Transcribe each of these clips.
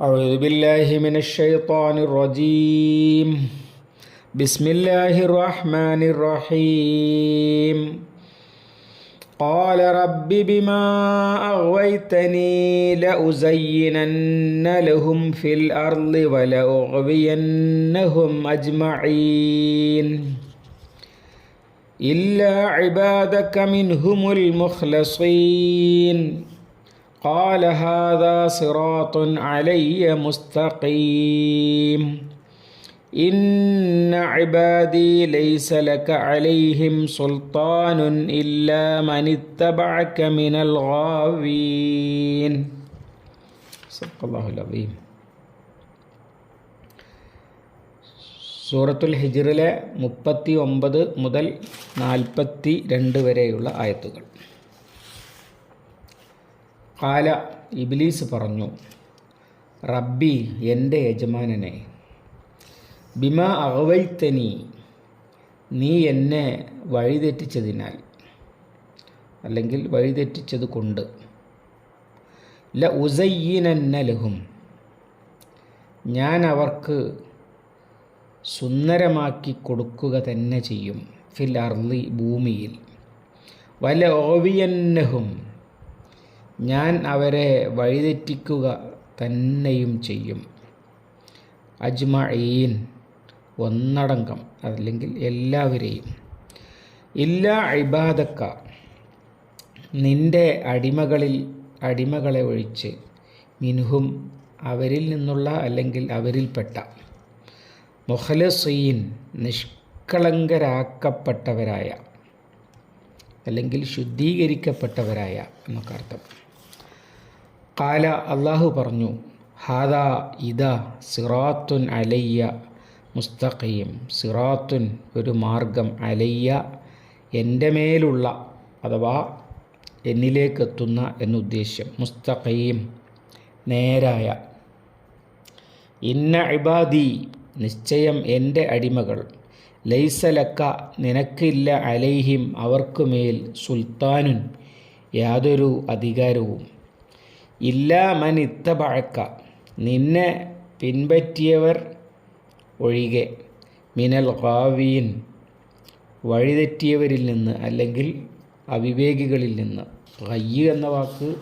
أعوذ بالله من الشيطان الرجيم. بسم الله الرحمن الرحيم. قال رب بما أغويتني لأزينن لهم في الأرض ولأغوينهم أجمعين. إلا عبادك منهم المخلصين. قال هذا صراط علي مستقيم إن عبادي ليس لك عليهم سلطان إلا من اتبعك من الغاوين صدق الله العظيم സൂറത്തുൽ ഹിജിറിലെ മുപ്പത്തി ഒമ്പത് മുതൽ നാൽപ്പത്തി രണ്ട് വരെയുള്ള ആയത്തുകൾ കാല ഇബിലീസ് പറഞ്ഞു റബ്ബി എന്റെ യജമാനനെ ബിമ അകവൈത്തനി നീ എന്നെ വഴിതെറ്റിച്ചതിനാൽ അല്ലെങ്കിൽ വഴിതെറ്റിച്ചത് കൊണ്ട്. ല ഉസയ്യിനന്ന ഞാൻ അവർക്ക് സുന്ദരമാക്കി കൊടുക്കുക തന്നെ ചെയ്യും ഫിൽ അർലി ഭൂമിയിൽ. വല ഓവിയന്നഹും ഞാൻ അവരെ വഴിതെറ്റിക്കുക തന്നെയും ചെയ്യും. അജ്മഈൻ ഒന്നടങ്കം അല്ലെങ്കിൽ എല്ലാവരെയും. ഇല്ലാ ഇബാദക്ക നിന്റെ അടിമകളിൽ അടിമകളെ ഒഴിച്ച് മിനുഹും അവരിൽ നിന്നുള്ള അല്ലെങ്കിൽ അവരിൽപ്പെട്ട മൊഹലസീൻ നിഷ്കളങ്കരാക്കപ്പെട്ടവരായ അല്ലെങ്കിൽ ശുദ്ധീകരിക്കപ്പെട്ടവരായ എന്നൊക്കെ അർത്ഥം കാല അള്ളാഹു പറഞ്ഞു ഹാദാ ഇതാ സിറാത്തുൻ അലയ്യ മുസ്തഖീം. സിറാത്തുൻ ഒരു മാർഗം അലയ്യ എന്റെ മേലുള്ള അഥവാ എന്നിലേക്ക് എന്നിലേക്കെത്തുന്ന എന്നുദ്ദേശ്യം മുസ്തഖീം നേരായ. ഇന്ന ഇബാദി നിശ്ചയം എന്റെ അടിമകൾ. ലൈസലക്ക നിനക്കില്ല അലൈഹിം അവർക്കുമേൽ സുൽത്താനുൻ യാതൊരു അധികാരവും. ഇല്ല മൻ ഇത്തബഴക്ക നിന്നെ പിൻപറ്റിയവർ ഒഴികെ മിനൽ ഹാവീൻ വഴിതെറ്റിയവരിൽ നിന്ന് അല്ലെങ്കിൽ അവിവേകികളിൽ നിന്ന്. ഹയ്യ് എന്ന വാക്ക്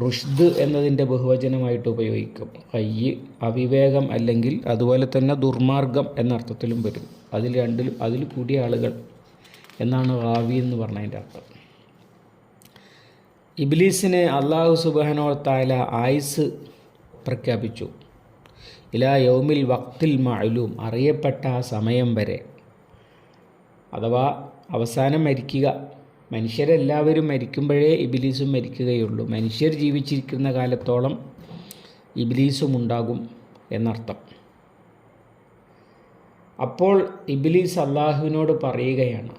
റുഷ്ദ് എന്നതിന്റെ ബഹുവചനമായിട്ട് ഉപയോഗിക്കും. കയ്യ് അവിവേകം അല്ലെങ്കിൽ അതുപോലെ തന്നെ ദുർമാർഗം എന്നർത്ഥത്തിലും വരും. അതിൽ രണ്ടിലും അതിൽ കൂടിയ ആളുകൾ എന്നാണ് റാവി എന്ന് പറഞ്ഞതിന്റെ അർത്ഥം. ഇബ്ലീസിന് അള്ളാഹു സുബഹനോ താല ആയുസ് പ്രഖ്യാപിച്ചു. ഇലാ യൗമിൽ വക്തിൽ മഴലും അറിയപ്പെട്ട ആ സമയം വരെ. അഥവാ അവസാനം മരിക്കുക. മനുഷ്യരെല്ലാവരും മരിക്കുമ്പോഴേ ഇബിലീസും മരിക്കുകയുള്ളൂ. മനുഷ്യർ ജീവിച്ചിരിക്കുന്ന കാലത്തോളം ഇബിലീസും ഉണ്ടാകും എന്നർത്ഥം. അപ്പോൾ ഇബിലീസ് അള്ളാഹുവിനോട് പറയുകയാണ്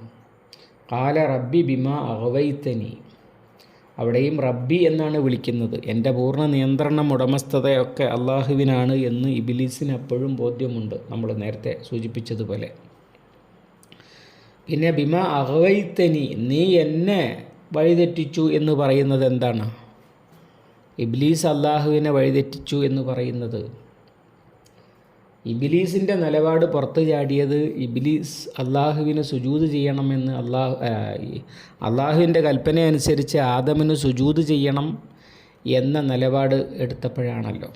കാല റബ്ബി ബിമ അഹവൈത്തനി അവിടെയും റബ്ബി എന്നാണ് വിളിക്കുന്നത്. എന്റെ പൂർണ നിയന്ത്രണം ഉടമസ്ഥതയൊക്കെ അള്ളാഹുവിനാണ് എന്ന് ഇബിലീസിന് എപ്പോഴും ബോധ്യമുണ്ട്. നമ്മൾ നേരത്തെ സൂചിപ്പിച്ചതുപോലെ. പിന്നെ ബിമ അഹവൈത്തനി നീ എന്നെ വഴിതെറ്റിച്ചു എന്ന് പറയുന്നത് എന്താണ്? ഇബ്ലീസ് അള്ളാഹുവിനെ വഴിതെറ്റിച്ചു എന്ന് പറയുന്നത് ഇബിലീസിന്റെ നിലപാട് പുറത്തു ചാടിയത് ഇബിലീസ് അള്ളാഹുവിന് സുജൂത് ചെയ്യണമെന്ന് അള്ളാഹു അള്ളാഹുവിന്റെ കൽപ്പന അനുസരിച്ച് ആദമിന് സുജൂത് ചെയ്യണം എന്ന നിലപാട് എടുത്തപ്പോഴാണല്ലോ.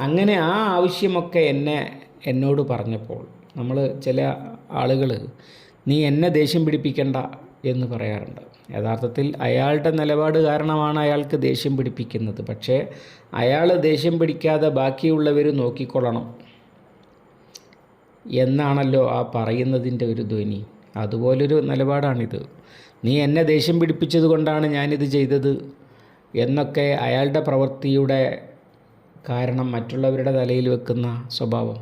അങ്ങനെ ആ ആവശ്യമൊക്കെ എന്നെ എന്നോട് പറഞ്ഞപ്പോൾ നമ്മൾ ചില ആളുകൾ നീ എന്നെ ദേഷ്യം പിടിപ്പിക്കണ്ട എന്ന് പറയാറുണ്ട്. യഥാർത്ഥത്തിൽ അയാളുടെ നിലപാട് കാരണമാണ് അയാൾക്ക് ദേഷ്യം പിടിപ്പിക്കുന്നത്. പക്ഷേ അയാൾ ദേഷ്യം പിടിക്കാതെ ബാക്കിയുള്ളവർ നോക്കിക്കൊള്ളണം. എന്നാണല്ലോ ആ പറയുന്നതിന്റെ ഒരു ധ്വനി. അതുപോലൊരു നിലപാടാണിത്. നീ എന്നെ ദേഷ്യം പിടിപ്പിച്ചത് കൊണ്ടാണ് ഞാനിത് ചെയ്തത് എന്നൊക്കെ അയാളുടെ പ്രവൃത്തിയുടെ കാരണം മറ്റുള്ളവരുടെ തലയിൽ വെക്കുന്ന സ്വഭാവം.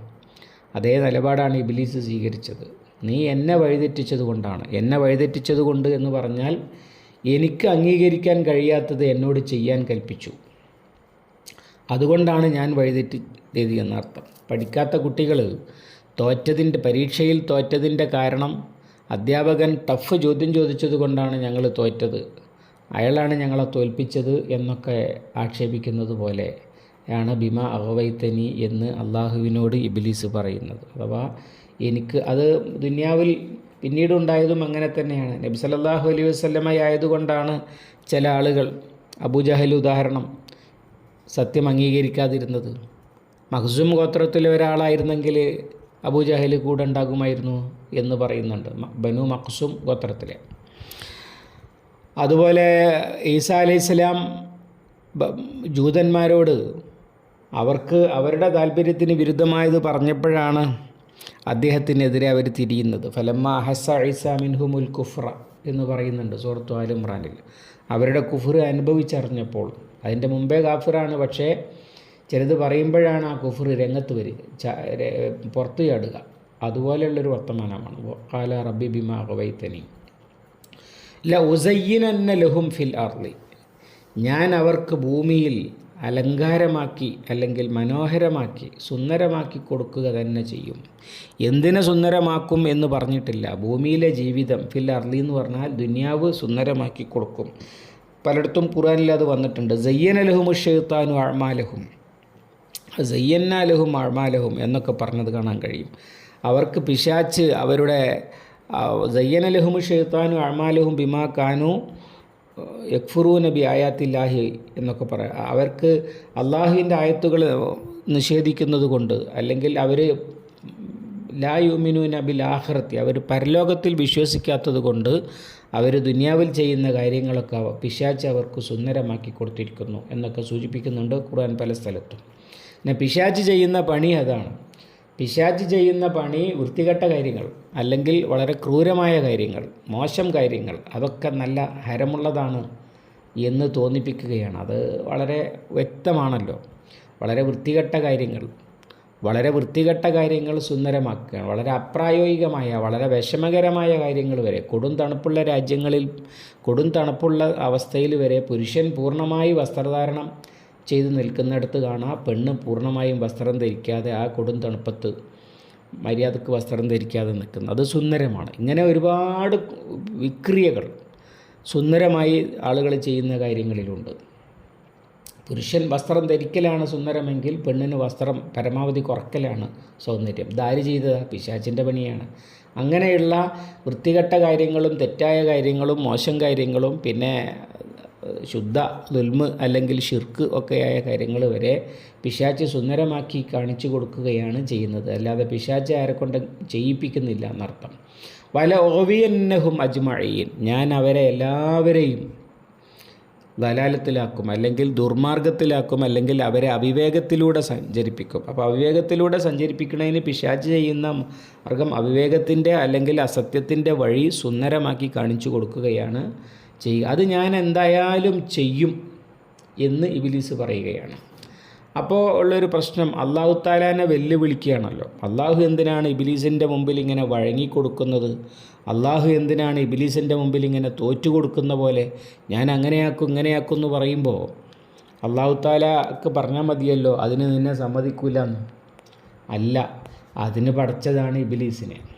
അതേ നിലപാടാണ് ഇബിലീസ് സ്വീകരിച്ചത്. നീ എന്നെ വഴിതെറ്റിച്ചത് കൊണ്ടാണ്. എന്നെ വഴിതെറ്റിച്ചത് കൊണ്ട് എന്ന് പറഞ്ഞാൽ എനിക്ക് അംഗീകരിക്കാൻ കഴിയാത്തത് എന്നോട് ചെയ്യാൻ കൽപ്പിച്ചു. അതുകൊണ്ടാണ് ഞാൻ വഴിതെറ്റി എന്നർത്ഥം. പഠിക്കാത്ത കുട്ടികൾ തോറ്റതിന്റെ പരീക്ഷയിൽ തോറ്റതിന്റെ കാരണം അധ്യാപകൻ ടഫ് ചോദ്യം ചോദിച്ചത് കൊണ്ടാണ് ഞങ്ങൾ തോറ്റത്. അയാളാണ് ഞങ്ങളെ തോൽപ്പിച്ചത് എന്നൊക്കെ ആക്ഷേപിക്കുന്നത് പോലെ ആണ് ബിമ അഹവൈത്തനി എന്ന് അള്ളാഹുവിനോട് ഇബിലീസ് പറയുന്നത്. അഥവാ എനിക്ക് അത് ദുനിയാവിൽ പിന്നീടുണ്ടായതും അങ്ങനെ തന്നെയാണ്. നബി സല്ലല്ലാഹു അലൈഹി വസ്ലമയായതുകൊണ്ടാണ് ചില ആളുകൾ അബൂജഹൽ ഉദാഹരണം സത്യം അംഗീകരിക്കാതിരുന്നത്. മഖ്സൂം ഗോത്രത്തിലെ ഒരാളായിരുന്നെങ്കിൽ അബൂജഹൽ കൂടെ ഉണ്ടാകുമായിരുന്നു എന്ന് പറയുന്നുണ്ട് ബനു മക്സും ഗോത്രത്തിലെ. അതുപോലെ ഈസാ അലൈഹി സ്വലാം ജൂതന്മാരോട് അവർക്ക് അവരുടെ താല്പര്യത്തിന് വിരുദ്ധമായത് പറഞ്ഞപ്പോഴാണ് അദ്ദേഹത്തിനെതിരെ അവർ തിരിയുന്നത്. ഫലമ്മ അഹസ ഈസ മിൻഹുമുൽ കുഫ്ര എന്ന് പറയുന്നുണ്ട് സുഹൃത്തു ആൽ അവരുടെ കുഫർ അനുഭവിച്ചറിഞ്ഞപ്പോൾ അതിന്റെ മുമ്പേ കാഫിറാണ് പക്ഷേ ചിലത് പറയുമ്പോഴാണ് ആ കുഫർ രംഗത്ത് വരിക. പുറത്തു ചാടുക. അതുപോലെയുള്ളൊരു വർത്തമാനമാണ്. കാല റബ്ബി ബിമാ വൈത്തനി ല ഉസയ്യനന്ന ലഹും ഫിൽ അർലി ഞാൻ അവർക്ക് ഭൂമിയിൽ അലങ്കാരമാക്കി അല്ലെങ്കിൽ മനോഹരമാക്കി സുന്ദരമാക്കി കൊടുക്കുക തന്നെ ചെയ്യും. എന്തിനെ സുന്ദരമാക്കും എന്ന് പറഞ്ഞിട്ടില്ല. ഭൂമിയിലെ ജീവിതം ഫിൽ അർലി എന്ന് പറഞ്ഞാൽ ദുനിയാവ് സുന്ദരമാക്കി കൊടുക്കും. പലയിടത്തും ഖുറാനിൽ അത് വന്നിട്ടുണ്ട്. ജയ്യനലഹും ഷെയ്ത്താനു അഴ്മാലഹും സയ്യന്നാലഹും അഴ്മാലഹും എന്നൊക്കെ പറഞ്ഞത് കാണാൻ കഴിയും. അവർക്ക് പിശാച്ച് അവരുടെ സയ്യനലഹും ഷെയ്ത്താനു അഴ്മാലഹും ബിമാ കാനു യക്ഫുറൂ നബി ആയാത്തില്ലാഹി എന്നൊക്കെ പറയാം അവർക്ക് അള്ളാഹുവിന്റെ ആയത്തുകൾ നിഷേധിക്കുന്നത് കൊണ്ട് അല്ലെങ്കിൽ അവർ ലാ യുമിനു നബിൽ ആഹ്റത്തി അവർ പരലോകത്തിൽ വിശ്വസിക്കാത്തത് കൊണ്ട് അവർ ദുനിയാവിൽ ചെയ്യുന്ന കാര്യങ്ങളൊക്കെ പിശാച്ച് അവർക്ക് സുന്ദരമാക്കി കൊടുത്തിരിക്കുന്നു എന്നൊക്കെ സൂചിപ്പിക്കുന്നുണ്ട് ഖുർആൻ പല സ്ഥലത്തും. പിന്നെ പിശാച്ച് ചെയ്യുന്ന പണി അതാണ്. പിശാച്ച് ചെയ്യുന്ന പണി വൃത്തികെട്ട കാര്യങ്ങൾ അല്ലെങ്കിൽ വളരെ ക്രൂരമായ കാര്യങ്ങൾ മോശം കാര്യങ്ങൾ അതൊക്കെ നല്ല ഹരമുള്ളതാണ് എന്ന് തോന്നിപ്പിക്കുകയാണ്. അത് വളരെ വ്യക്തമാണല്ലോ. വളരെ വൃത്തികെട്ട കാര്യങ്ങൾ വളരെ വൃത്തികെട്ട കാര്യങ്ങൾ സുന്ദരമാക്കുക വളരെ അപ്രായോഗികമായ വളരെ വിഷമകരമായ കാര്യങ്ങൾ വരെ കൊടും തണുപ്പുള്ള രാജ്യങ്ങളിൽ കൊടും തണുപ്പുള്ള അവസ്ഥയിൽ വരെ പുരുഷൻ പൂർണമായി വസ്ത്രധാരണം ചെയ്ത് നിൽക്കുന്നിടത്ത് കാണാം. പെണ്ണ് പൂർണമായും വസ്ത്രം ധരിക്കാതെ ആ കൊടും തണുപ്പത്ത് മര്യാദയ്ക്ക് വസ്ത്രം ധരിക്കാതെ നിൽക്കുന്നത് അത് സുന്ദരമാണ്. ഇങ്ങനെ ഒരുപാട് വിക്രിയകൾ സുന്ദരമായി ആളുകൾ ചെയ്യുന്ന കാര്യങ്ങളിലുണ്ട്. പുരുഷൻ വസ്ത്രം ധരിക്കലാണ് സുന്ദരമെങ്കിൽ പെണ്ണിന് വസ്ത്രം പരമാവധി കുറക്കലാണ് സൗന്ദര്യം. ദാരി ചെയ്തത് പിശാച്ചിന്റെ പണിയാണ്. അങ്ങനെയുള്ള വൃത്തികെട്ട കാര്യങ്ങളും തെറ്റായ കാര്യങ്ങളും മോശം കാര്യങ്ങളും പിന്നെ ശുദ്ധ ദുൽമ് അല്ലെങ്കിൽ ഷിർക്ക് ഒക്കെയായ കാര്യങ്ങൾ വരെ പിശാച്ച് സുന്ദരമാക്കി കാണിച്ചു കൊടുക്കുകയാണ് ചെയ്യുന്നത്. അല്ലാതെ പിശാച്ച് ആരെക്കൊണ്ട് കൊണ്ട് ചെയ്യിപ്പിക്കുന്നില്ല എന്നർത്ഥം. വല ഓവിയന്നഹും അജ്മഴീൻ ഞാൻ അവരെ എല്ലാവരെയും ദലാലത്തിലാക്കും അല്ലെങ്കിൽ ദുർമാർഗത്തിലാക്കും അല്ലെങ്കിൽ അവരെ അവിവേകത്തിലൂടെ സഞ്ചരിപ്പിക്കും. അപ്പോൾ അവിവേകത്തിലൂടെ സഞ്ചരിപ്പിക്കുന്നതിന് പിശാച്ച് ചെയ്യുന്ന മാർഗം അവിവേകത്തിന്റെ അല്ലെങ്കിൽ അസത്യത്തിന്റെ വഴി സുന്ദരമാക്കി കാണിച്ചു കൊടുക്കുകയാണ് ചെയ്യുക. അത് ഞാൻ എന്തായാലും ചെയ്യും എന്ന് ഇബിലീസ് പറയുകയാണ്. അപ്പോൾ ഉള്ളൊരു പ്രശ്നം അള്ളാഹു താലാനെ വെല്ലുവിളിക്കുകയാണല്ലോ. അള്ളാഹു എന്തിനാണ് ഇബിലീസിന്റെ മുമ്പിൽ ഇങ്ങനെ വഴങ്ങിക്കൊടുക്കുന്നത്? അള്ളാഹു എന്തിനാണ് ഇബിലീസിന്റെ മുമ്പിൽ ഇങ്ങനെ തോറ്റു കൊടുക്കുന്ന പോലെ? ഞാൻ അങ്ങനെയാക്കും ഇങ്ങനെയാക്കും എന്ന് പറയുമ്പോൾ അള്ളാഹു താലക്ക് പറഞ്ഞാൽ മതിയല്ലോ അതിന് നിന്നെ സമ്മതിക്കില്ല എന്ന്. അല്ല അതിന് പഠിച്ചതാണ് ഇബിലീസിനെ.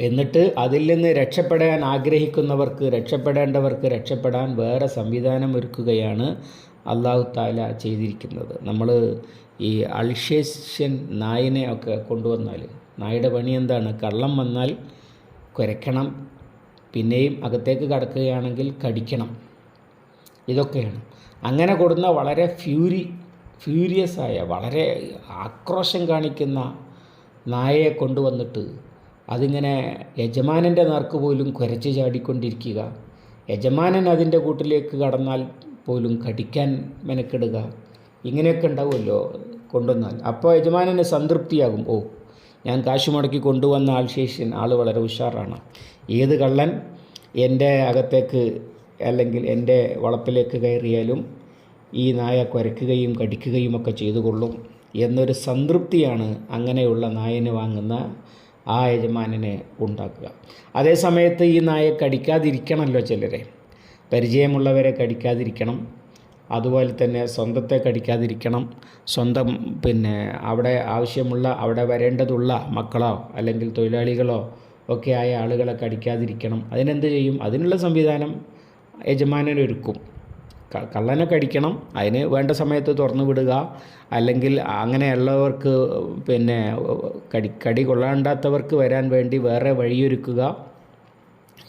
എന്നിട്ട് അതിൽ നിന്ന് രക്ഷപ്പെടാൻ ആഗ്രഹിക്കുന്നവർക്ക് രക്ഷപ്പെടേണ്ടവർക്ക് രക്ഷപ്പെടാൻ വേറെ സംവിധാനം ഒരുക്കുകയാണ് അള്ളാഹു താല ചെയ്തിരിക്കുന്നത്. നമ്മൾ ഈ അൾഷേഷ്യൻ നായിനെ ഒക്കെ കൊണ്ടുവന്നാൽ നായുടെ പണി എന്താണ്? കള്ളം വന്നാൽ കുരയ്ക്കണം പിന്നെയും അകത്തേക്ക് കടക്കുകയാണെങ്കിൽ കടിക്കണം. ഇതൊക്കെയാണ്. അങ്ങനെ കൊടുന്ന വളരെ ഫ്യൂരി ഫ്യൂരിയസായ വളരെ ആക്രോശം കാണിക്കുന്ന നായയെ കൊണ്ടുവന്നിട്ട് അതിങ്ങനെ യജമാനന്റെ നേർക്ക് പോലും കുരച്ച് ചാടിക്കൊണ്ടിരിക്കുക. യജമാനൻ അതിന്റെ കൂട്ടിലേക്ക് കടന്നാൽ പോലും കടിക്കാൻ മെനക്കെടുക. ഇങ്ങനെയൊക്കെ ഉണ്ടാവുമല്ലോ കൊണ്ടുവന്നാൽ. അപ്പോൾ യജമാനന് സംതൃപ്തിയാകും. ഓ ഞാൻ കാശ് മുടക്കി കൊണ്ടുവന്ന ആൾ ശേഷ്യൻ ആൾ വളരെ ഉഷാറാണ്. ഏത് കള്ളൻ എന്റെ അകത്തേക്ക് അല്ലെങ്കിൽ എന്റെ വളപ്പിലേക്ക് കയറിയാലും ഈ നായ കുരയ്ക്കുകയും കടിക്കുകയും ഒക്കെ ചെയ്തു കൊള്ളും എന്നൊരു സംതൃപ്തിയാണ് അങ്ങനെയുള്ള നായന് വാങ്ങുന്ന ആ യജമാനനെ ഉണ്ടാക്കുക. അതേ സമയത്ത് ഈ നായ കടിക്കാതിരിക്കണമല്ലോ ചിലരെ. പരിചയമുള്ളവരെ കടിക്കാതിരിക്കണം. അതുപോലെ തന്നെ സ്വന്തത്തെ കടിക്കാതിരിക്കണം. സ്വന്തം പിന്നെ അവിടെ ആവശ്യമുള്ള അവിടെ വരേണ്ടതുള്ള മക്കളോ അല്ലെങ്കിൽ തൊഴിലാളികളോ ഒക്കെ ആയ ആളുകളെ കടിക്കാതിരിക്കണം. അതിനെന്ത് ചെയ്യും? അതിനുള്ള സംവിധാനം യജമാനനൊരുക്കും. ക- കള്ളനെ കടിക്കണം അതിന് വേണ്ട സമയത്ത് തുറന്നു വിടുക. അല്ലെങ്കിൽ അങ്ങനെയുള്ളവർക്ക് പിന്നെ കടി കടി കൊള്ളാണ്ടാത്തവർക്ക് വരാൻ വേണ്ടി വേറെ വഴിയൊരുക്കുക.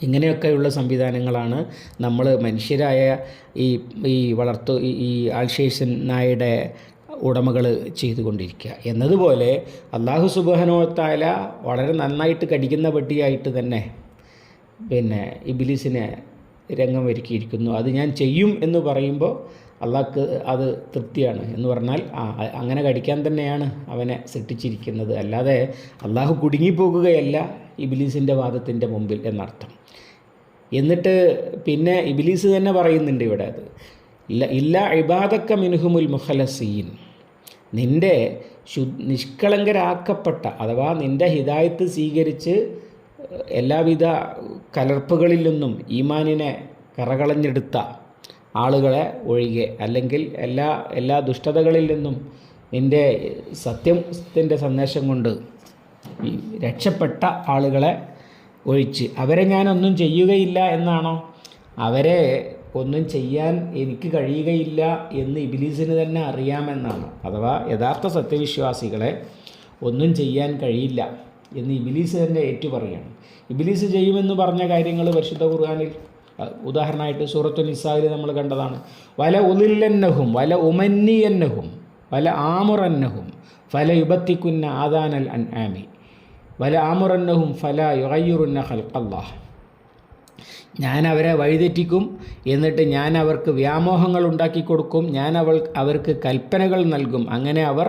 ഇങ്ങനെയൊക്കെയുള്ള സംവിധാനങ്ങളാണ് നമ്മൾ മനുഷ്യരായ ഈ ഈ വളർത്തു ഈ- ആൾഷേഷൻ നായയുടെ ഉടമകൾ ചെയ്തുകൊണ്ടിരിക്കുക. എന്നതുപോലെ അള്ളാഹു സുബഹനോത്തായ വളരെ നന്നായിട്ട് കടിക്കുന്ന പട്ടിയായിട്ട് തന്നെ പിന്നെ ഇബിലിസിനെ രംഗം ഒരുക്കിയിരിക്കുന്നു. അത് ഞാൻ ചെയ്യും എന്ന് പറയുമ്പോൾ അള്ളാഹ്ക്ക് അത് തൃപ്തിയാണ് എന്ന് പറഞ്ഞാൽ അങ്ങനെ കടിക്കാൻ തന്നെയാണ് അവനെ സൃഷ്ടിച്ചിരിക്കുന്നത്. അല്ലാതെ അള്ളാഹു കുടുങ്ങിപ്പോകുകയല്ല ഇബിലീസിന്റെ വാദത്തിന്റെ മുമ്പിൽ എന്നർത്ഥം. എന്നിട്ട് പിന്നെ ഇബിലീസ് തന്നെ പറയുന്നുണ്ട് ഇവിടെ അത് ഇല്ല ഇല്ല ഇബാദക്ക മിനുഹുമുൽ മുഖലസീൻ. നിന്റെ ശു നിഷ്കളങ്കരാക്കപ്പെട്ട അഥവാ നിന്റെ ഹിതായത്ത് സ്വീകരിച്ച് എല്ലാവിധ കലർപ്പുകളിൽ നിന്നും ഈമാനിനെ കറകളഞ്ഞെടുത്ത ആളുകളെ ഒഴികെ അല്ലെങ്കിൽ എല്ലാ എല്ലാ ദുഷ്ടതകളിൽ നിന്നും നിന്റെ സത്യത്തിന്റെ സന്ദേശം കൊണ്ട് രക്ഷപ്പെട്ട ആളുകളെ ഒഴിച്ച് അവരെ ഞാനൊന്നും ചെയ്യുകയില്ല എന്നാണോ? അവരെ ഒന്നും ചെയ്യാൻ എനിക്ക് കഴിയുകയില്ല എന്ന് ഇബിലീസിന് തന്നെ അറിയാമെന്നാണ്. അഥവാ യഥാർത്ഥ സത്യവിശ്വാസികളെ ഒന്നും ചെയ്യാൻ കഴിയില്ല. എന്ന് ഇബിലീസ് തന്നെ ഏറ്റുപറയാണ്. ഇബിലീസ് ചെയ്യുമെന്ന് പറഞ്ഞ കാര്യങ്ങൾ പരിശുദ്ധ ഖുർഹാനിൽ ഉദാഹരണമായിട്ട് സൂറത്തു നിസായിൽ നമ്മൾ കണ്ടതാണ്. വല ഉലില്ലന്നഹും വല ഉമന്നിയന്നഹും വല ആമുറന്നഹും ഫല യുബത്തിക്കുന്ന ആദാനൽ അൻ ആമി വല ആമുറന്നഹും ഫല യുറയുറുന്ന ഖൽഖല്ലാഹ്. ഞാൻ അവരെ വഴിതെറ്റിക്കും എന്നിട്ട് ഞാൻ അവർക്ക് വ്യാമോഹങ്ങൾ ഉണ്ടാക്കി കൊടുക്കും ഞാൻ അവൾ അവർക്ക് കൽപ്പനകൾ നൽകും. അങ്ങനെ അവർ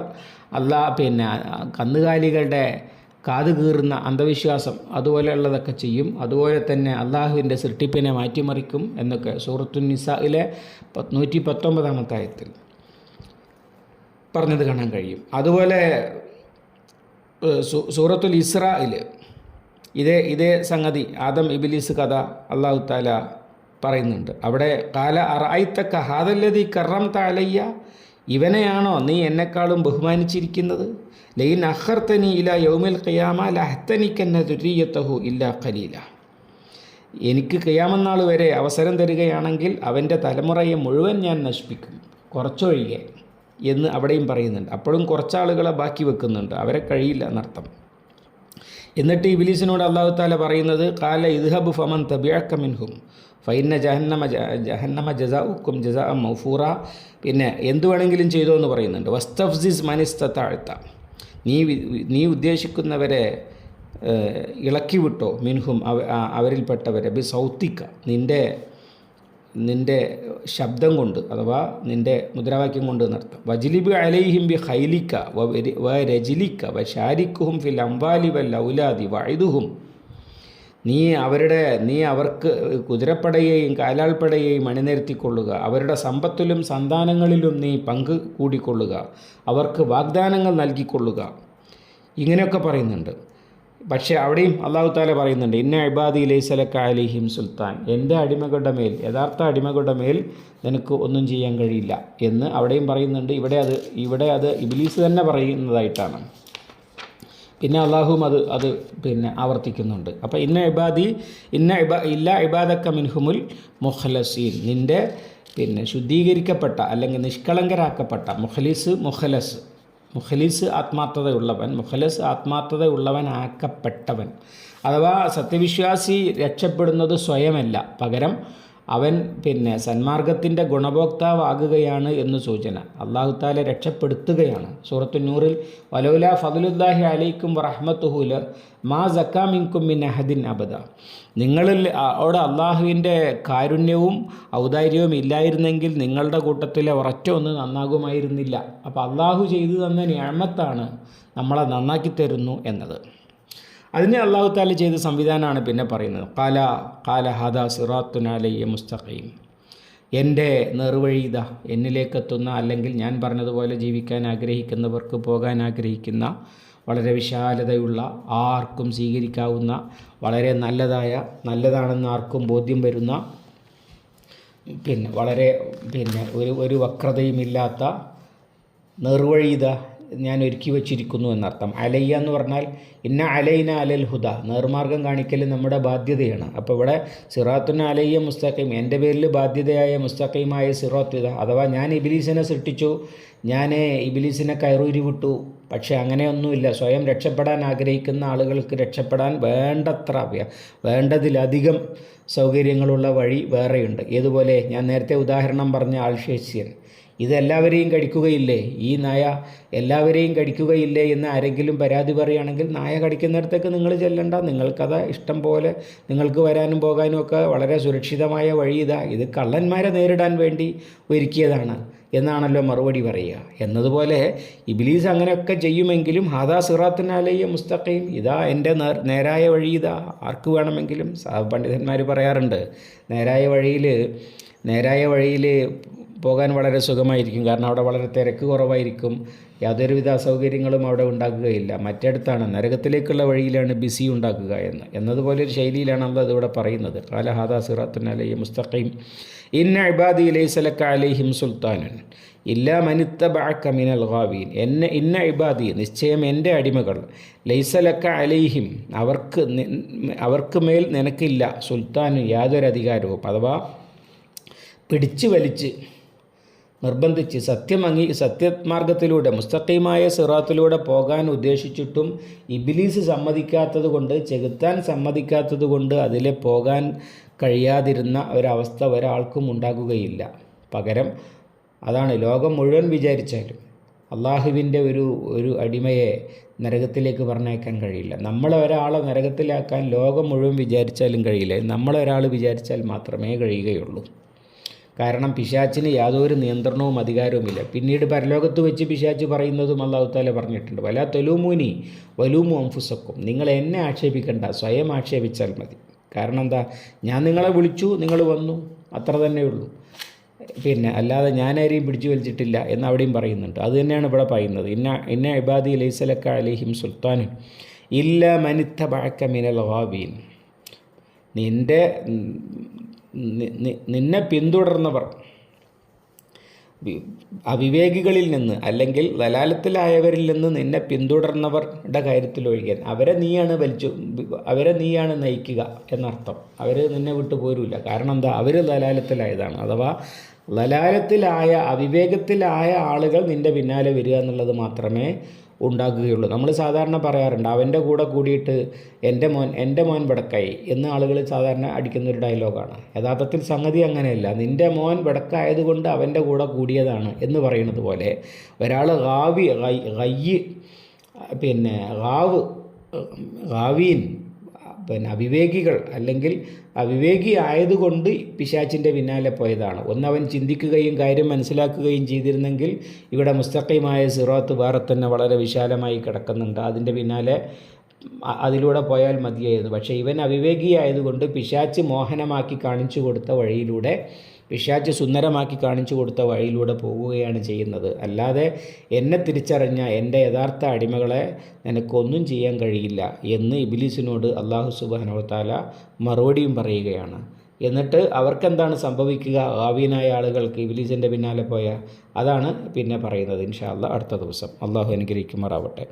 അല്ലാ പിന്നെ കന്നുകാലികളുടെ കാത് കീറുന്ന അന്ധവിശ്വാസം അതുപോലെയുള്ളതൊക്കെ ചെയ്യും. അതുപോലെ തന്നെ അള്ളാഹുവിന്റെ സൃഷ്ടിപ്പിനെ മാറ്റിമറിക്കും എന്നൊക്കെ സൂറത്തു നിസയിലെ നൂറ്റി പത്തൊമ്പതാമത്തെ ആയത്തിൽ പറഞ്ഞത് കാണാൻ കഴിയും. അതുപോലെ സൂറത്തുൽ ഇസ്രായിൽ ഇതേ ഇതേ സംഗതി ആദം ഇബിലിസ് കഥ അള്ളാഹു താല പറയുന്നുണ്ട്. അവിടെ കാല അറായിത്തക്ക ഹാദല്ലതി കറം താലയ്യ ഇവനെയാണോ നീ എന്നെക്കാളും ബഹുമാനിച്ചിരിക്കുന്നത്? ലൈൻ അഹർത്തനി ഇല യൗമിൽ ഖിയാമ ലഹ്തനിക്കെന്ന ദുരീയത്തഹു ഇല്ല ഖലീല. എനിക്ക് കയ്യാമെന്നാൾ വരെ അവസരം തരികയാണെങ്കിൽ അവന്റെ തലമുറയെ മുഴുവൻ ഞാൻ നശിപ്പിക്കും. കുറച്ചൊഴികെ എന്ന് അവിടെയും പറയുന്നുണ്ട്. അപ്പോഴും കുറച്ചാളുകളെ ബാക്കി വെക്കുന്നുണ്ട്. അവരെ കഴിയില്ല എന്നർത്ഥം. എന്നിട്ട് ഇബിലീസിനോട് അള്ളാഹു താല പറയുന്നത് കാല ഇദ്ഹബ് ഫമൻ തബിയക്ക മിൻഹും. ഫൈന ജഹന്നമ ജഹന്നമ ജസ ഉക്കും ജസ മൗഫൂറ. പിന്നെ എന്തു വേണമെങ്കിലും ചെയ്തോ എന്ന് പറയുന്നുണ്ട്. വസ്തഫ്സിസ് മനിസ്ത താഴ്ത്ത നീ നീ ഉദ്ദേശിക്കുന്നവരെ ഇളക്കി വിട്ടോ. മിൻഹും അവരിൽപ്പെട്ടവരെ. ബി സൗത്തിക്ക നിന്റെ നിന്റെ ശബ്ദം കൊണ്ട് അഥവാ നിന്റെ മുദ്രാവാക്യം കൊണ്ട് നടത്തും വജിലിബ് അലൈഹിം ബി ഹൈലിക്ക വ രജിലിക്ക വ ഷാരിക്കുഹും ഫിൽ അംബാലി വൽ ഔലാദി വഴുതുഹും നീ അവരുടെ നീ അവർക്ക് കുതിരപ്പടയെയും കാലാൾപ്പടയെയും അണിനിരത്തിക്കൊള്ളുക. അവരുടെ സമ്പത്തിലും സന്താനങ്ങളിലും നീ പങ്ക് കൂടിക്കൊള്ളുക. അവർക്ക് വാഗ്ദാനങ്ങൾ നൽകിക്കൊള്ളുക. ഇങ്ങനെയൊക്കെ പറയുന്നുണ്ട്. പക്ഷേ അവിടെയും അള്ളാഹു താല പറയുന്നുണ്ട് ഇന്ന ഇബാദി ലൈസലക്ക അലിഹിം സുൽത്താൻ. എന്റെ അടിമകളുടെ മേൽ യഥാർത്ഥ അടിമകളുടെ മേൽ നിനക്ക് ഒന്നും ചെയ്യാൻ കഴിയില്ല എന്ന് അവിടെയും പറയുന്നുണ്ട്. ഇവിടെ അത് ഇവിടെ അത് ഇബിലീസ് തന്നെ പറയുന്നതായിട്ടാണ്. പിന്നെ അള്ളാഹുവും അത് അത് പിന്നെ ആവർത്തിക്കുന്നുണ്ട്. അപ്പോൾ ഇന്ന ഇബാദി ഇന്ന ഇബ ഇല്ല ഇബാദക്ക മിൻഹുമുൽ മുഖലസീൻ. നിന്റെ പിന്നെ ശുദ്ധീകരിക്കപ്പെട്ട അല്ലെങ്കിൽ നിഷ്കളങ്കരാക്കപ്പെട്ട മുഖലിസ് മുഖലസ് മുഖലിസ് ആത്മാർത്ഥതയുള്ളവൻ മുഖലസ് ആത്മാർത്ഥതയുള്ളവനാക്കപ്പെട്ടവൻ. അഥവാ സത്യവിശ്വാസി രക്ഷപ്പെടുന്നത് സ്വയമല്ല. പകരം അവൻ പിന്നെ സന്മാർഗത്തിന്റെ ഗുണഭോക്താവാകുകയാണ് എന്ന് സൂചന. അള്ളാഹു താല രക്ഷപ്പെടുത്തുകയാണ്. സൂറത്തു നൂറിൽ വലൗല ഫതുലുല്ലാഹി അലൈക്കും റഹ്മത്തുഹുല മാ സക്കാമിൻകും മിൻ അഹദിൻ അബദ. നിങ്ങളിൽ അവിടെ അള്ളാഹുവിന്റെ കാരുണ്യവും ഔദാര്യവും ഇല്ലായിരുന്നെങ്കിൽ നിങ്ങളുടെ കൂട്ടത്തിലെ ഒരൊറ്റ ഒന്ന് നന്നാകുമായിരുന്നില്ല. അപ്പോൾ അള്ളാഹു ചെയ്തു തന്ന ഞാമത്താണ് നമ്മളെ നന്നാക്കി തരുന്നു എന്നത്. അതിനെ അള്ളാഹു താല ചെയ്ത സംവിധാനമാണ് പിന്നെ പറയുന്നത്. കാല കാല ഹദ സിറാത്തുനാലയ്യ മുസ്തഖീം. എന്റെ നേർവഴി ഇതാ എന്നിലേക്കെത്തുന്ന അല്ലെങ്കിൽ ഞാൻ പറഞ്ഞതുപോലെ ജീവിക്കാൻ ആഗ്രഹിക്കുന്നവർക്ക് പോകാൻ ആഗ്രഹിക്കുന്ന വളരെ വിശാലതയുള്ള ആർക്കും സ്വീകരിക്കാവുന്ന വളരെ നല്ലതായ നല്ലതാണെന്ന് ആർക്കും ബോധ്യം വരുന്ന പിന്നെ വളരെ പിന്നെ ഒരു ഒരു വക്രതയുമില്ലാത്ത നേർവഴി ഇതാ ഞാൻ ഒരുക്കി വച്ചിരിക്കുന്നു എന്നർത്ഥം. അലയ്യ എന്ന് പറഞ്ഞാൽ ഇന്ന അലൈന അലൽ ഹുദ നേർമാർഗം കാണിക്കൽ നമ്മുടെ ബാധ്യതയാണ്. അപ്പോൾ ഇവിടെ സിറാത്തുന അലയ്യ മുസ്തഖീം എന്റെ പേരിൽ ബാധ്യതയായ മുസ്തഖീമായ സിറാത്തു ഇത. അഥവാ ഞാൻ ഇബിലീസിനെ സൃഷ്ടിച്ചു ഞാൻ ഇബിലീസിനെ കയറൂരി വിട്ടു. പക്ഷേ അങ്ങനെയൊന്നുമില്ല. സ്വയം രക്ഷപ്പെടാൻ ആഗ്രഹിക്കുന്ന ആളുകൾക്ക് രക്ഷപ്പെടാൻ വേണ്ടത്ര വേണ്ടതിലധികം സൗകര്യങ്ങളുള്ള വഴി വേറെയുണ്ട്. ഏതുപോലെ? ഞാൻ നേരത്തെ ഉദാഹരണം പറഞ്ഞ ആൾഷേസ്യൻ ഇതെല്ലാവരെയും കടിക്കുകയില്ലേ? ഈ നായ എല്ലാവരെയും കടിക്കുകയില്ലേ എന്ന് ആരെങ്കിലും പരാതി പറയുകയാണെങ്കിൽ നായ കടിക്കുന്നിടത്തേക്ക് നിങ്ങൾ ചെല്ലണ്ട. നിങ്ങൾക്കത് ഇഷ്ടം പോലെ നിങ്ങൾക്ക് വരാനും പോകാനും ഒക്കെ വളരെ സുരക്ഷിതമായ വഴി ഇതാ. ഇത് കള്ളന്മാരെ നേരിടാൻ വേണ്ടി ഒരുക്കിയതാണ് എന്നാണല്ലോ മറുപടി പറയുക. എന്നതുപോലെ ഇബിലീസ് അങ്ങനെയൊക്കെ ചെയ്യുമെങ്കിലും ഹാദാ സിറാത്തിനാലയ്യ മുസ്തഖീം ഇതാ എന്റെ നേരായ വഴി ഇതാ. ആർക്ക് വേണമെങ്കിലും പണ്ഡിതന്മാർ പറയാറുണ്ട്. നേരായ വഴിയിൽ നേരായ വഴിയിൽ പോകാൻ വളരെ സുഖമായിരിക്കും. കാരണം അവിടെ വളരെ തിരക്ക് കുറവായിരിക്കും. യാതൊരുവിധ അസൗകര്യങ്ങളും അവിടെ ഉണ്ടാക്കുകയില്ല. മറ്റിടത്താണ് നരകത്തിലേക്കുള്ള വഴിയിലാണ് ബിസി ഉണ്ടാക്കുക എന്ന്. എന്നതുപോലെ ഒരു ശൈലിയിലാണ് അത് അതിവിടെ പറയുന്നത്. കാല ഹാദാ സിറാത്തുൻ അലൈഹി മുസ്തഖീം. ഇന്ന ഇബാദി ലൈസലക്ക അലൈഹിം സുൽത്താനുൻ. ഇല്ല മനിത്തബഅക്ക മിനൽ ഗാവീൻ. എന്നെ ഇന്ന ഇബാദി നിശ്ചയം എന്റെ അടിമകൾ. ലൈസലക്ക അലൈഹിം. അവർക്ക് അവർക്ക് മേൽ നിനക്കില്ല സുൽത്താനും യാതൊരു അധികാരവും അഥവാ പിടിച്ചു വലിച്ച് നിർബന്ധിച്ച് സത്യം അംഗീ സത്യമാർഗത്തിലൂടെ മുസ്തഖീമായ സിറാത്തിലൂടെ പോകാൻ ഉദ്ദേശിച്ചിട്ടും ഇബിലീസ് സമ്മതിക്കാത്തത് കൊണ്ട് ചെകുത്താൻ സമ്മതിക്കാത്തത് കൊണ്ട് അതിലെ പോകാൻ കഴിയാതിരുന്ന ഒരവസ്ഥ ഒരാൾക്കും ഉണ്ടാകുകയില്ല. പകരം അതാണ് ലോകം മുഴുവൻ വിചാരിച്ചാലും അള്ളാഹുവിന്റെ ഒരു ഒരു അടിമയെ നരകത്തിലേക്ക് പറഞ്ഞയക്കാൻ കഴിയില്ല. നമ്മളെ ഒരാളെ നരകത്തിലാക്കാൻ ലോകം മുഴുവൻ വിചാരിച്ചാലും കഴിയില്ല. നമ്മളൊരാൾ വിചാരിച്ചാൽ മാത്രമേ കഴിയുകയുള്ളൂ. കാരണം പിശാച്ചിന് യാതൊരു നിയന്ത്രണവും അധികാരവുമില്ല. പിന്നീട് പരലോകത്ത് വെച്ച് പിശാച്ച് പറയുന്നതും അള്ളാഹു താല പറഞ്ഞിട്ടുണ്ട്. വല തൊലൂമൂനി വലൂമു അംഫുസക്കും നിങ്ങൾ എന്നെ ആക്ഷേപിക്കേണ്ട സ്വയം ആക്ഷേപിച്ചാൽ മതി. കാരണം എന്താ? ഞാൻ നിങ്ങളെ വിളിച്ചു നിങ്ങൾ വന്നു. അത്ര തന്നെ ഉള്ളൂ. പിന്നെ അല്ലാതെ ഞാനാരെയും പിടിച്ചു വലിച്ചിട്ടില്ല എന്ന് അവിടെയും പറയുന്നുണ്ട്. അത് തന്നെയാണ് ഇവിടെ പറയുന്നത്. ഇന്ന ഇന്ന ഇബാദി ലൈസലക്ക അലിഹിം സുൽത്താനും ഇല്ല മനിത്ത പഴക്കമിനൽ മിനൽ ഗാബീൻ. നിന്റെ നിന്നെ പിന്തുടർന്നവർ. അവിവേകികളിൽ നിന്ന് അല്ലെങ്കിൽ ദലാലത്തിലായവരിൽ നിന്ന് നിന്നെ പിന്തുടർന്നവരുടെ കാര്യത്തിൽ ഒഴിക്കാൻ അവരെ നീയാണ് വലിച്ചു അവരെ നീയാണ് നയിക്കുക എന്നർത്ഥം. അവർ നിന്നെ വിട്ടു പോരില്ല കാരണം എന്താ? അവർ ദലാലത്തിലായതാണ് അഥവാ ദലാലത്തിലായ അവിവേകത്തിലായ ആളുകൾ നിന്റെ പിന്നാലെ വരിക എന്നുള്ളത് മാത്രമേ ഉണ്ടാക്കുകയുള്ളൂ നമ്മൾ സാധാരണ പറയാറുണ്ട് അവന്റെ കൂടെ കൂടിയിട്ട് എന്റെ മോൻ എന്റെ മോൻ വടക്കായി എന്ന് ആളുകൾ സാധാരണ അടിക്കുന്ന ഒരു ഡയലോഗാണ്. യഥാർത്ഥത്തിൽ സംഗതി അങ്ങനെയല്ല. നിന്റെ മോൻ വടക്കായതുകൊണ്ട് അവന്റെ കൂടെ കൂടിയതാണ് എന്ന് പറയുന്നത് പോലെ ഒരാൾ ഗാവി ഗയ്യ് പിന്നെ ഗാവ് ഗാവീൻ പിന്നെ അവിവേകികൾ അല്ലെങ്കിൽ അവിവേകി ആയതുകൊണ്ട് പിശാച്ചിന്റെ പിന്നാലെ പോയതാണ്. ഒന്നവൻ ചിന്തിക്കുകയും കാര്യം മനസ്സിലാക്കുകയും ചെയ്തിരുന്നെങ്കിൽ ഇവിടെ മുസ്തഖിമായ സിറാത്ത് വേറെ തന്നെ വളരെ വിശാലമായി കിടക്കുന്നുണ്ട്. അതിന്റെ പിന്നാലെ അതിലൂടെ പോയാൽ മതിയായിരുന്നു. പക്ഷേ ഇവൻ അവിവേകിയായതുകൊണ്ട് പിശാച്ച് മോഹനമാക്കി കാണിച്ചു കൊടുത്ത വഴിയിലൂടെ പിശാച്ച് സുന്ദരമാക്കി കാണിച്ചു കൊടുത്ത വഴിയിലൂടെ പോവുകയാണ് ചെയ്യുന്നത്. അല്ലാതെ എന്നെ തിരിച്ചറിഞ്ഞ എന്റെ യഥാർത്ഥ അടിമകളെ നിനക്കൊന്നും ചെയ്യാൻ കഴിയില്ല എന്ന് ഇബിലീസിനോട് അള്ളാഹു സുബാനോത്താല മറുപടിയും പറയുകയാണ്. എന്നിട്ട് അവർക്കെന്താണ് സംഭവിക്കുക? ആവീനായ ആളുകൾക്ക് ഇബിലീസിന്റെ പിന്നാലെ പോയ അതാണ് പിന്നെ പറയുന്നത്. ഇൻഷാല്ല അടുത്ത ദിവസം അള്ളാഹു അനുഗ്രഹിക്കുമാറാവട്ടെ.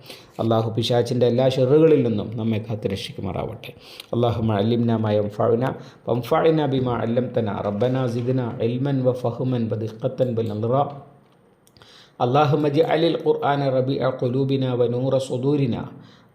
അള്ളാഹു പിശാച്ചിന്റെ എല്ലാ ഷെറുകളിൽ നിന്നും നമ്മെ കാത്തുരക്ഷിക്കുമാറാവട്ടെ അള്ളാഹു അലിംന മയംഫാവിന പംഫാഇന ബിമ അല്ലം തന റബ്ബന സിദിന എൽമൻ വ ഫഹുമൻ ബ ദിഖത്തൻ ബൽ നറ അള്ളാഹു മജി അലിൽ ഖുർആൻ റബി അ കുലൂബിന വ നൂറ സുദൂരിന.